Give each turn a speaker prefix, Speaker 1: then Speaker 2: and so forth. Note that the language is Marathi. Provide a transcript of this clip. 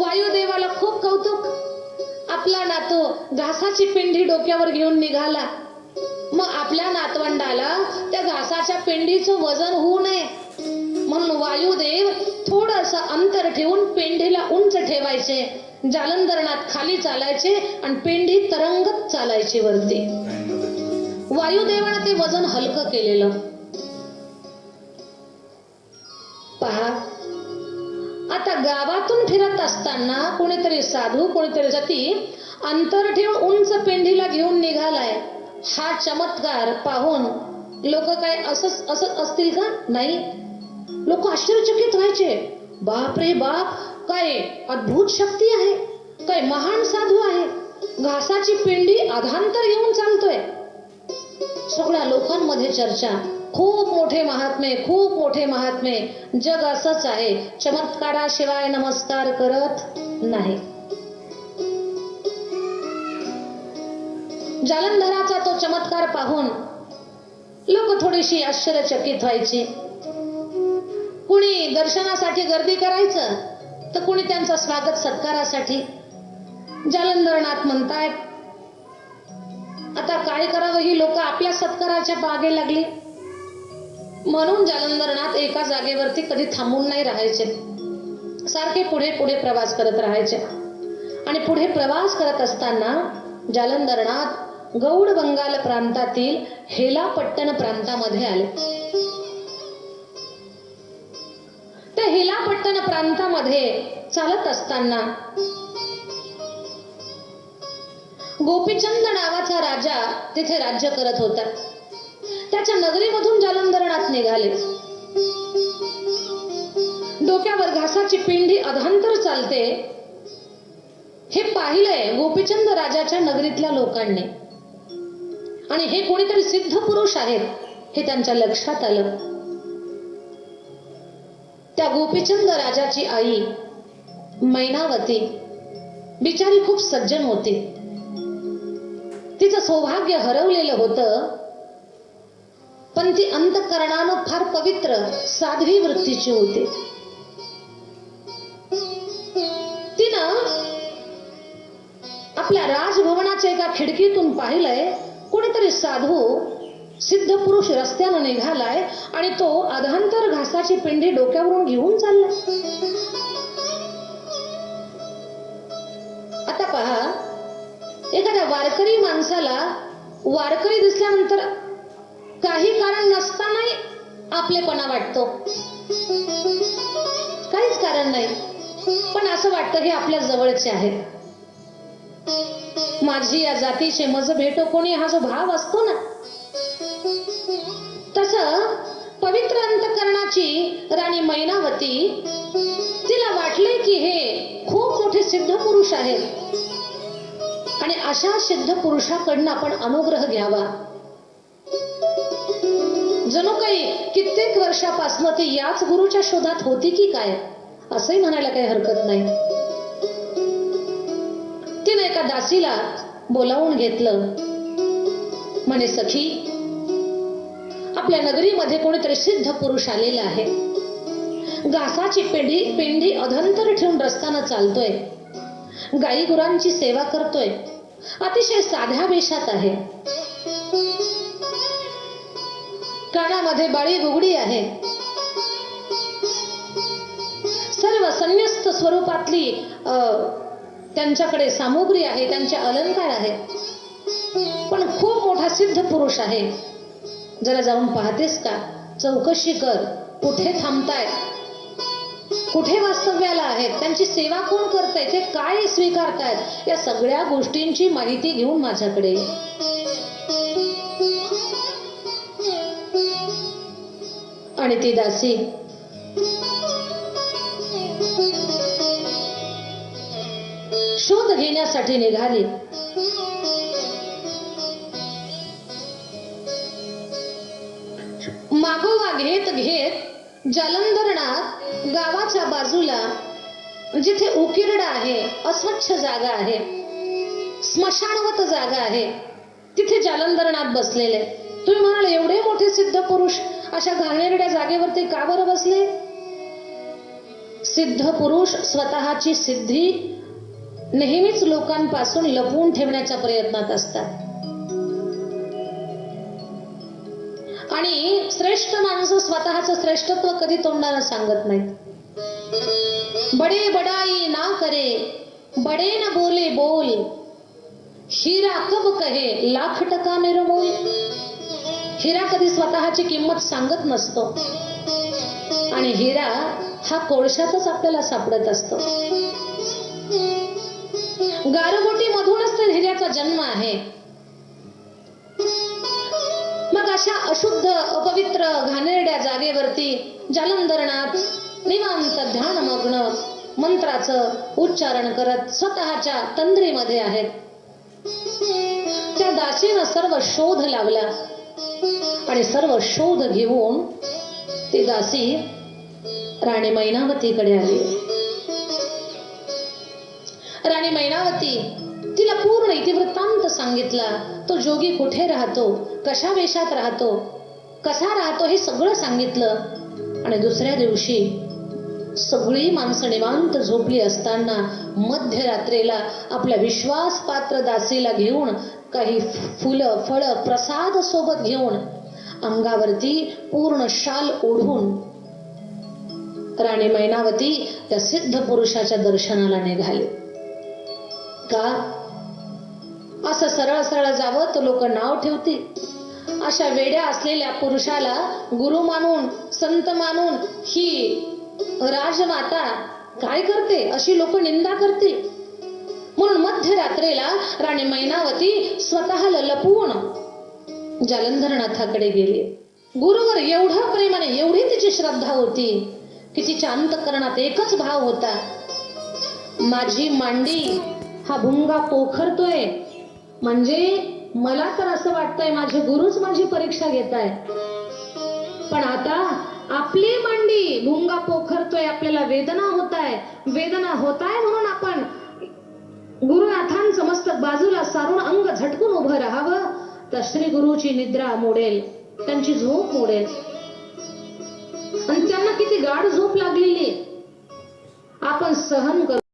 Speaker 1: वायुदेवाला खूप कौतुक. आपला नातू घासाची पिंडी डोक्यावर घेऊन निघाला. मग आपल्या नातवंडाला त्या घासाच्या पिंडीचं वजन होऊ नये. म्हणून वायुदेव थोडस अंतर ठेवून पेंढीला उंच ठेवायचे. जालंधरणात खाली चालायचे आणि पेंढी तरंगत चालायची वरती. वायुदेवानं ते वजन हलकं केलेलं. पहा आता गावात करत असताना कोणीतरी साधू कोणीतरी जाती अंतर ठेवून उंच पेंढीला घेऊन निघालाय. हा चमत्कार पाहून लोक काय असंच असत असतील का? नाही. लोक आश्चर्यचकित व्हायचे. बाप रे बाप काय अद्भुत शक्ती आहे. काय महान साधू आहे. घासाची पिंडी अधांतर घेऊन चालतोय. सगळ्या लोकांमध्ये चर्चा. खूप मोठे महात्मे खूप मोठे महात्मे. जग असंच आहे. चमत्काराशिवाय नमस्कार करत नाही. जालंधराचा तो चमत्कार पाहून लोक थोडीशी आश्चर्यचकित व्हायची. कुणी दर्शनासाठी गर्दी करायचं तर कुणी त्यांचा स्वागत सत्कारासाठी. जालंधरनाथ म्हणतायत आता काय करावं ही लोक आपल्या सत्काराच्या बागे लागली. म्हणून जालंधरनाथ एका जागेवरती कधी थांबून नाही राहायचे. सारखे पुढे पुढे प्रवास करत राहायचे. आणि पुढे प्रवास करत असताना जालंधरनाथ गौड बंगाल प्रांतातील हेलापट्टण प्रांतामध्ये आले. त्या हेलापट्टण प्रांतामध्ये चालत असताना गोपीचंद नावाचा राजा तिथे राज्य करत होता. त्याच्या नगरीमधून जालंधरणात निघाले. डोक्यावर घासाची पिंडी अधांतर चालते. हे पाहिलंय गोपीचंद राजाच्या नगरीतल्या लोकांनी. आणि हे कोणीतरी सिद्ध पुरुष आहेत हे त्यांच्या लक्षात आलं. त्या गोपीचंद राजाची आई मैनावती बिचारी खूप सज्जन होती. तिचं सौभाग्य हरवलेलं होतं पण ती अंतकरणानं फार पवित्र साध्वी वृत्तीची होती. तिनं आपल्या राजभवनाच्या एका खिडकीतून पाहिलंय कोणीतरी साधू सिद्ध पुरुष रस्त्यानं निघालाय आणि तो अधांतर घासाची पिंडी डोक्यावरून घेऊन चाललाय. आता पहा एखाद्या वारकरी माणसाला वारकरी दिसल्यानंतर काही कारण नसतानाही आपलेपणा वाटतो. काहीच कारण नाही. पण असं वाटतं हे आपल्या जवळचे आहेत. माझी या जातीचे मज भेटो कोणी हा जो भाव असतो ना. तस पवित्र अंतकरणाची राणी मैनावती तिला वाटले की हे खूप मोठे सिद्ध पुरुष आहेत. आणि अशा सिद्ध पुरुषाकडनं आपण अनुग्रह घ्यावा. जणू काही कित्येक वर्षापासनं ती याच गुरुच्या शोधात होती की काय? असंही म्हणायला काही हरकत नाही. तिने एका दासीला बोलावून घेतलं. म्हणे सखी आपल्या नगरीमध्ये कोणीतरी सिद्ध पुरुष आलेला आहे. घासाची पेंढी पेंढी अधंतर ठेवून रस्त्यानं चालतोय. गाई गुरांची सेवा करतोय. अतिशय साध्या वेशात आहे. कानामध्ये बाळी गुगडी आहे. सर्व संन्यस्त स्वरूपातली त्यांच्याकडे सामुग्री आहे त्यांचे अलंकार आहे. पण खूप मोठा सिद्ध पुरुष आहे. जरा जाऊन पाहतेस का? चौकशी कर. कुठे थांबतायत कुठे वास्तव्याला आहेत? त्यांची सेवा कोण करताय? ते काय स्वीकारतायत? या सगळ्या गोष्टींची माहिती घेऊन माझ्याकडे आणि ती दासी. शोध घेण्यासाठी निघाली. मागोवा घेत घेत जालंधरणात गावाच्या बाजूला जिथे उकिरडा आहे अस्वच्छ जागा आहे स्मशानवत जागा आहे तिथे जालंधरणात बसलेले. तुम्ही म्हणाल एवढे मोठे सिद्ध पुरुष अशा घाणेरड्या जागेवरती का बरं बसले? सिद्ध पुरुष स्वतःची सिद्धी नेहमीच लोकांपासून लपवून ठेवण्याच्या प्रयत्नात असतात. आणि श्रेष्ठ माणसं स्वतःचं श्रेष्ठत्व कधी तोंडाला सांगत नाहीत. बडे बडाई ना करे बडे न बोले बोल. हिरा कब कहे लाख टका निर्मोल हिरा कधी स्वतःची किंमत सांगत नसतो. आणि हिरा हा कोळशातच आपल्याला सापडत असतो. गारगोटी मधूनच तर हिऱ्याचा जन्म आहे. मग अशा अशुद्ध अपवित्र घाणेरड्या जागेवरती जालंधरणात निवांत ध्यानमग्न मंत्राचं उच्चारण करत स्वतःच्या तंद्रीमध्ये आहेत. त्या दासीनं सर्व शोध लावला. आणि सर्व शोध घेऊन ती दासी राणी मैनावतीकडे आली. राणी मैनावती तिला पूर्ण इतिवृत्तांत सांगितला. तो जोगी कुठे राहतो? कशा वेशात राहतो? कसा राहतो हे सगळं सांगितलं. आणि दुसऱ्या दिवशी सगळी माणसं निवांत झोपली असताना मध्यरात्रीला आपल्या विश्वासपात्र दासीला घेऊन काही फुलं फळं प्रसाद सोबत घेऊन अंगावरती पूर्ण शाल ओढून राणी मैनावती त्या सिद्ध पुरुषाच्या दर्शनाला निघाले. का? असं सरळ सरळ जावं तर लोक नाव ठेवतील. अशा वेड्या असलेल्या पुरुषाला गुरु मानून संत मानून ही राजमाता काय करते? अशी लोक निंदा करतील. म्हणून मध्यरात्रीला राणी स्वतःला लपवून जालंधरनाथाकडे गेली. गुरुवर एवढं प्रेमाने एवढी तिची श्रद्धा होती की तिच्या अंतकरणात एकच भाव होता. माझी मांडी हा भुंगा पोखरतोय. म्हणजे मला तर असं वाटतंय माझे गुरुच माझी परीक्षा घेत आहे पण आता आपली मांडी भुंगा पोखरतोय आपल्याला वेदना होत आहे वेदना होत आहे म्हणून आपण गुरुनाथांचं बाजूला सारून अंग झटकून उभं राहावं तर श्री गुरुची निद्रा मोडेल त्यांची झोप मोडेल. आणि त्यांना किती गाढ झोप लागलेली आपण सहन करू